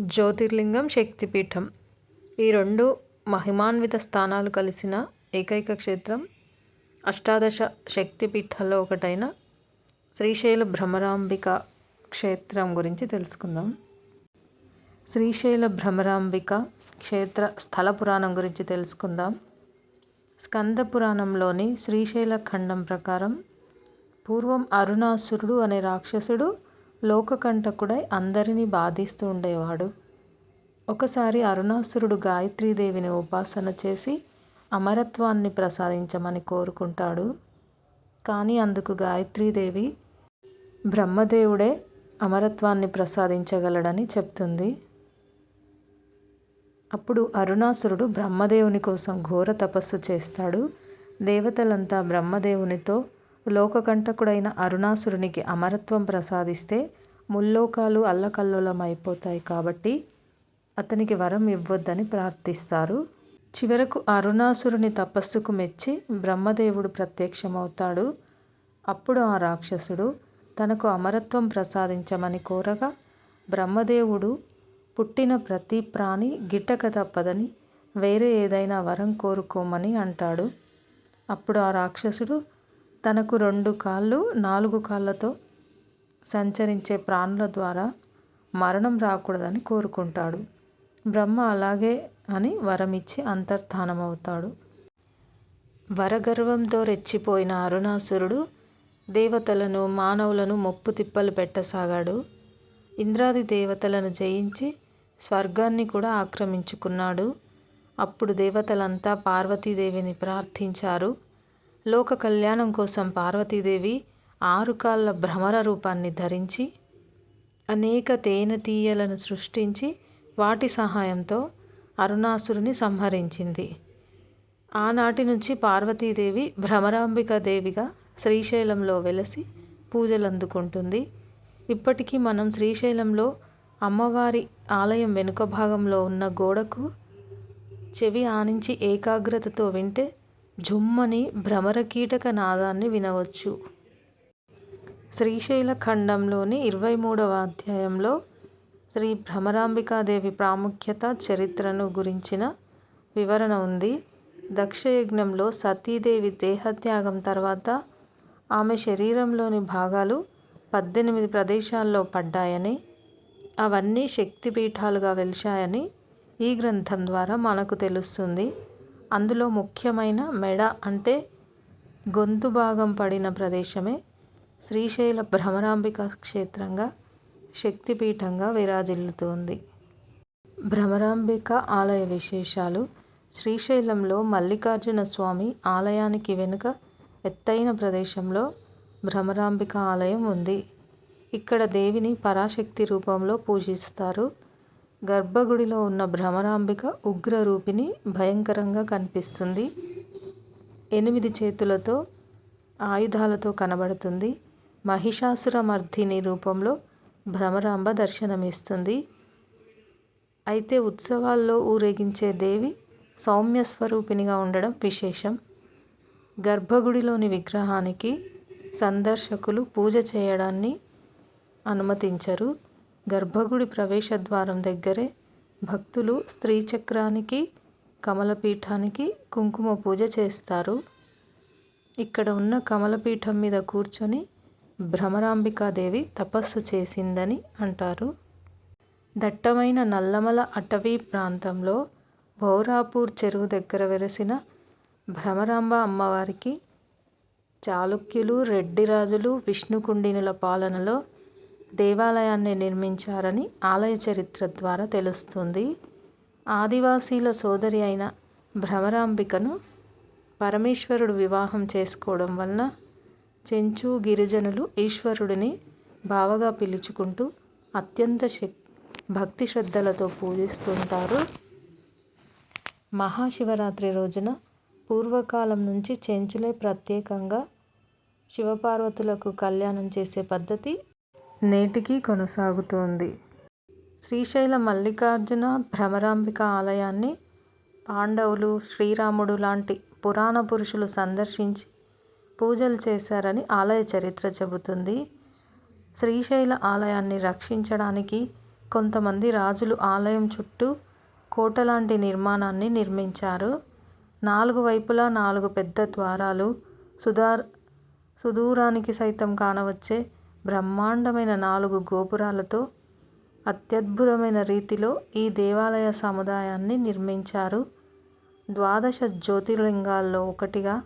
జ్యోతిర్లింగం శక్తిపీఠం. ఈ రెండు మహిమాన్విత స్థానాలు కలిసిన ఏకైక క్షేత్రం అష్టాదశ శక్తిపీఠాల్లో ఒకటైన శ్రీశైల భ్రమరాంబిక క్షేత్రం గురించి తెలుసుకుందాం. శ్రీశైల భ్రమరాంబిక క్షేత్ర స్థల పురాణం గురించి తెలుసుకుందాం. స్కంద పురాణంలోని శ్రీశైల ఖండం ప్రకారం పూర్వం అరుణాసురుడు అనే రాక్షసుడు లోకకంఠకుడై అందరినీ బాధిస్తూ ఉండేవాడు. ఒకసారి అరుణాసురుడు గాయత్రీదేవిని ఉపాసన చేసి అమరత్వాన్ని ప్రసాదించమని కోరుకుంటాడు. కానీ అందుకు గాయత్రీదేవి బ్రహ్మదేవుడే అమరత్వాన్ని ప్రసాదించగలడని చెప్తుంది. అప్పుడు అరుణాసురుడు బ్రహ్మదేవుని కోసం ఘోర తపస్సు చేస్తాడు. దేవతలంతా బ్రహ్మదేవునితో లోకకంటకుడైన అరుణాసురునికి అమరత్వం ప్రసాదిస్తే ముల్లోకాలు అల్లకల్లోలం అయిపోతాయి కాబట్టి అతనికి వరం ఇవ్వొద్దని ప్రార్థిస్తారు. చివరకు అరుణాసురుని తపస్సుకు మెచ్చి బ్రహ్మదేవుడు ప్రత్యక్షమవుతాడు. అప్పుడు ఆ రాక్షసుడు తనకు అమరత్వం ప్రసాదించమని కోరగా బ్రహ్మదేవుడు పుట్టిన ప్రతి ప్రాణి గిట్టక తప్పదని వేరే ఏదైనా వరం కోరుకోమని అంటాడు. అప్పుడు ఆ రాక్షసుడు తనకు రెండు కాళ్ళు నాలుగు కాళ్ళతో సంచరించే ప్రాణుల ద్వారా మరణం రాకూడదని కోరుకుంటాడు. బ్రహ్మ అలాగే అని వరమిచ్చి అంతర్ధానమవుతాడు. వరగర్వంతో రెచ్చిపోయిన అరుణాసురుడు దేవతలను మానవులను మొప్పు తిప్పలు పెట్టసాగాడు. ఇంద్రాది దేవతలను జయించి స్వర్గాన్ని కూడా ఆక్రమించుకున్నాడు. అప్పుడు దేవతలంతా పార్వతీదేవిని ప్రార్థించారు. లోక కళ్యాణం కోసం పార్వతీదేవి ఆరు కాళ్ళ భ్రమర రూపాన్ని ధరించి అనేక తేనెతీయలను సృష్టించి వాటి సహాయంతో అరుణాసురుని సంహరించింది. ఆనాటి నుంచి పార్వతీదేవి భ్రమరాంబికాదేవిగా శ్రీశైలంలో వెలసి పూజలు అందుకుంటుంది ఇప్పటికీ మనం శ్రీశైలంలో అమ్మవారి ఆలయం వెనుక భాగంలో ఉన్న గోడకు చెవి ఆనించి ఏకాగ్రతతో వింటే జుమ్మని భ్రమరకీటక నాదాన్ని వినవచ్చు. శ్రీశైల ఖండంలోని ఇరవై మూడవ అధ్యాయంలో శ్రీ భ్రమరాంబికాదేవి ప్రాముఖ్యత చరిత్రను గురించిన వివరణ ఉంది. దక్షయజ్ఞంలో సతీదేవి దేహత్యాగం తర్వాత ఆమె శరీరంలోని భాగాలు పద్దెనిమిది ప్రదేశాల్లో పడ్డాయని అవన్నీ శక్తిపీఠాలుగా వెలిశాయని ఈ గ్రంథం ద్వారా మనకు తెలుస్తుంది. అందులో ముఖ్యమైన మెడ అంటే గొంతు భాగం పడిన ప్రదేశమే శ్రీశైల భ్రమరాంబిక క్షేత్రంగా శక్తిపీఠంగా విరాజిల్లుతోంది. భ్రమరాంబిక ఆలయ విశేషాలు. శ్రీశైలంలో మల్లికార్జున స్వామి ఆలయానికి వెనుక ఎత్తైన ప్రదేశంలో భ్రమరాంబిక ఆలయం ఉంది. ఇక్కడ దేవిని పరాశక్తి రూపంలో పూజిస్తారు. గర్భగుడిలో ఉన్న భ్రమరాంబిక ఉగ్రరూపిణి భయంకరంగా కనిపిస్తుంది. ఎనిమిది చేతులతో ఆయుధాలతో కనబడుతుంది. మహిషాసురమర్ధిని రూపంలో భ్రమరాంబ దర్శనమిస్తుంది. అయితే ఉత్సవాల్లో ఊరేగించే దేవి సౌమ్య స్వరూపిణిగా ఉండడం విశేషం. గర్భగుడిలోని విగ్రహానికి సందర్శకులు పూజ చేయడాన్ని అనుమతించరు. గర్భగుడి ప్రవేశద్వారం దగ్గరే భక్తులు స్త్రీ చక్రానికి కమలపీఠానికి కుంకుమ పూజ చేస్తారు. ఇక్కడ ఉన్న కమలపీఠం మీద కూర్చొని భ్రమరాంబికాదేవి తపస్సు చేసిందని అంటారు. దట్టమైన నల్లమల అటవీ ప్రాంతంలో బౌరాపూర్ చెరువు దగ్గర వెలసిన భ్రమరాంబ అమ్మవారికి చాళుక్యులు రెడ్డిరాజులు విష్ణుకుండినుల పాలనలో దేవాలయాన్ని నిర్మించారని ఆలయ చరిత్ర ద్వారా తెలుస్తుంది. ఆదివాసీల సోదరి అయిన భ్రమరాంబికను పరమేశ్వరుడు వివాహం చేసుకోవడం వలన చెంచు గిరిజనులు ఈశ్వరుడిని బావగా పిలుచుకుంటూ అత్యంత శక్ భక్తి శ్రద్ధలతో పూజిస్తుంటారు. మహాశివరాత్రి రోజున పూర్వకాలం నుంచి చెంచులే ప్రత్యేకంగా శివపార్వతులకు కళ్యాణం చేసే పద్ధతి నేటికి కొనసాగుతోంది. శ్రీశైల మల్లికార్జున భ్రమరాంబిక ఆలయాన్ని పాండవులు శ్రీరాముడు లాంటి పురాణ పురుషులు సందర్శించి పూజలు చేశారని ఆలయ చరిత్ర చెబుతుంది. శ్రీశైల ఆలయాన్ని రక్షించడానికి కొంతమంది రాజులు ఆలయం చుట్టూ కోట లాంటి నిర్మాణాన్ని నిర్మించారు. నాలుగు వైపులా నాలుగు పెద్ద ద్వారాలు సుధార్ సుదూరానికి సైతం కానవచ్చే బ్రహ్మాండమైన నాలుగు గోపురాలతో అత్యద్భుతమైన రీతిలో ఈ దేవాలయ సముదాయాన్ని నిర్మించారు. ద్వాదశ జ్యోతిర్లింగాల్లో ఒకటిగా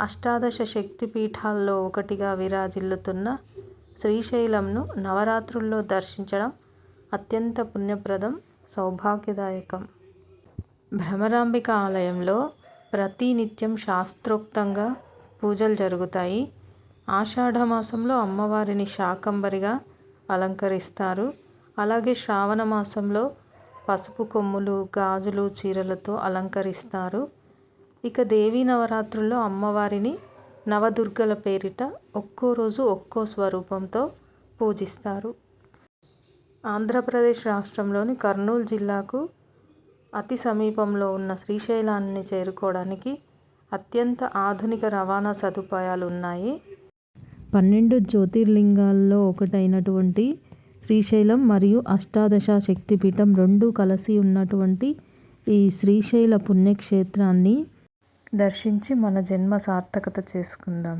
అష్టాదశ శక్తి పీఠాల్లో ఒకటిగా విరాజిల్లుతున్న శ్రీశైలంను నవరాత్రుల్లో దర్శించడం అత్యంత పుణ్యప్రదం సౌభాగ్యదాయకం. భ్రమరాంబిక ఆలయంలో ప్రతినిత్యం శాస్త్రోక్తంగా పూజలు జరుగుతాయి. ఆషాఢ మాసంలో అమ్మవారిని శాకంబరిగా అలంకరిస్తారు. అలాగే శ్రావణ మాసంలో పసుపు కొమ్ములు గాజులు చీరలతో అలంకరిస్తారు. ఇక దేవీ నవరాత్రుల్లో అమ్మవారిని నవదుర్గల పేరిట ఒక్కో రోజు ఒక్కో స్వరూపంతో పూజిస్తారు. ఆంధ్రప్రదేశ్ రాష్ట్రంలోని కర్నూలు జిల్లాకు అతి సమీపంలో ఉన్న శ్రీశైలాన్ని చేరుకోవడానికి అత్యంత ఆధునిక రవాణా సదుపాయాలు ఉన్నాయి పన్నెండు జ్యోతిర్లింగాల్లో ఒకటైనటువంటి శ్రీశైలం మరియు అష్టాదశ శక్తిపీఠం రెండు కలిసి ఉన్నటువంటి ఈ శ్రీశైల పుణ్యక్షేత్రాన్ని దర్శించి మన జన్మ సార్థకత చేసుకుందాం.